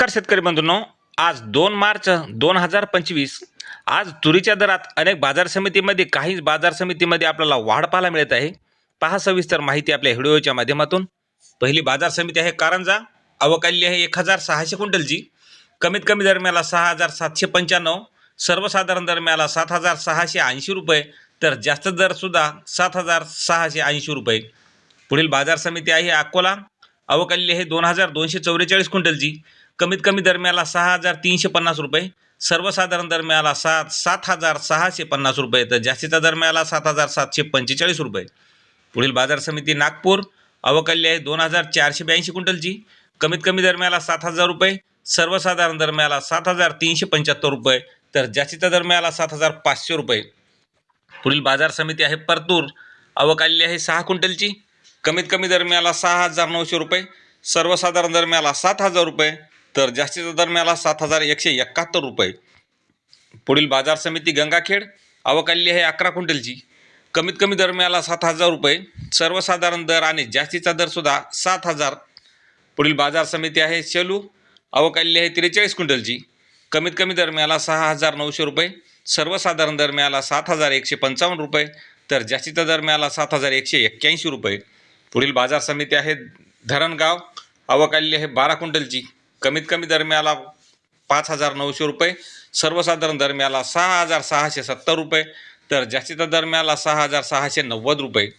नमस्कार शेतकरी बंधूंनो. आज दोन मार्च दोन हजार पंचवीस. आज तुरीच्या दरात अनेक बाजार समितीमध्ये काही बाजार समितीमध्ये आपल्याला वाढ पाहायला मिळत आहे. पहा सविस्तर माहिती आपल्या व्हिडिओच्या माध्यमातून. पहिली बाजार समिती आहे कारंजा. अवकाली आहे एक हजार सहाशे क्विंटलची. कमीत कमी दरम्याला सहा हजार सातशे पंच्याण्णव. सर्वसाधारण दरम्याला सात हजार सहाशे ऐंशी रुपये. तर जास्त दरसुद्धा सात हजार सहाशे ऐंशी रुपये. पुढील बाजार समिती आहे अकोला. अवकाली आहे दोन हजार दोनशे चौवेचाळीस क्विंटलची कमीत कमी दरम्याला सहा हजार तीनशे पन्नास रुपये. सर्वसाधारण दरम्याला सात सात हजार सहाशे पन्नास रुपये. तर जास्तीचा दरम्याला सात हजार सातशे पंचेचाळीस रुपये. पुढील बाजार समिती नागपूर. अवकाल्य आहे दोन हजार चारशे ब्याऐंशी क्विंटलची कमीत कमी दरम्याला सात हजार रुपये. सर्वसाधारण दरम्याला सात हजार तीनशे पंच्याहत्तर रुपये. तर जास्तीचा दरम्याला सात हजार पाचशे रुपये. पुढील बाजार समिती आहे परतूर. अवकाल्य आहे सहा क्विंटलची कमीत कमी दरम्याला सहा हजार नऊशे रुपये सर्वसाधारण दरम्याला सात हजार रुपये तर जास्तीचा दरम्याला सात हजार एकशे एकाहत्तर रुपये. पुढील बाजार समिती गंगाखेड अवकाल्य आहे अकरा क्विंटलची. कमीत कमी दरम्याला सात हजार रुपये सर्वसाधारण दर आणि जास्तीचा दरसुद्धा सात हजार. पुढील बाजार समिती आहे शेलू अवकाल्य आहे त्रेचाळीस क्विंटलची. कमीत कमी दरम्याला सहा हजार नऊशे रुपये सर्वसाधारण दरम्याला सात हजार एकशे पंचावन्न रुपये तर जास्तीचा दरम्याला सात हजार एकशे एक्क्याऐंशी रुपये. पुढील बाजार समिती आहे धरणगाव. अवकाल्य आहे बारा क्विंटलची. कमीत कमी दरम्याला पाच हजार नऊशे रुपये. सर्वसाधारण दरम्याला सहा हजार सहाशे सत्तर रुपये. तर जास्तीचा दरम्याला सहा हजार सहाशे नव्वद रुपये.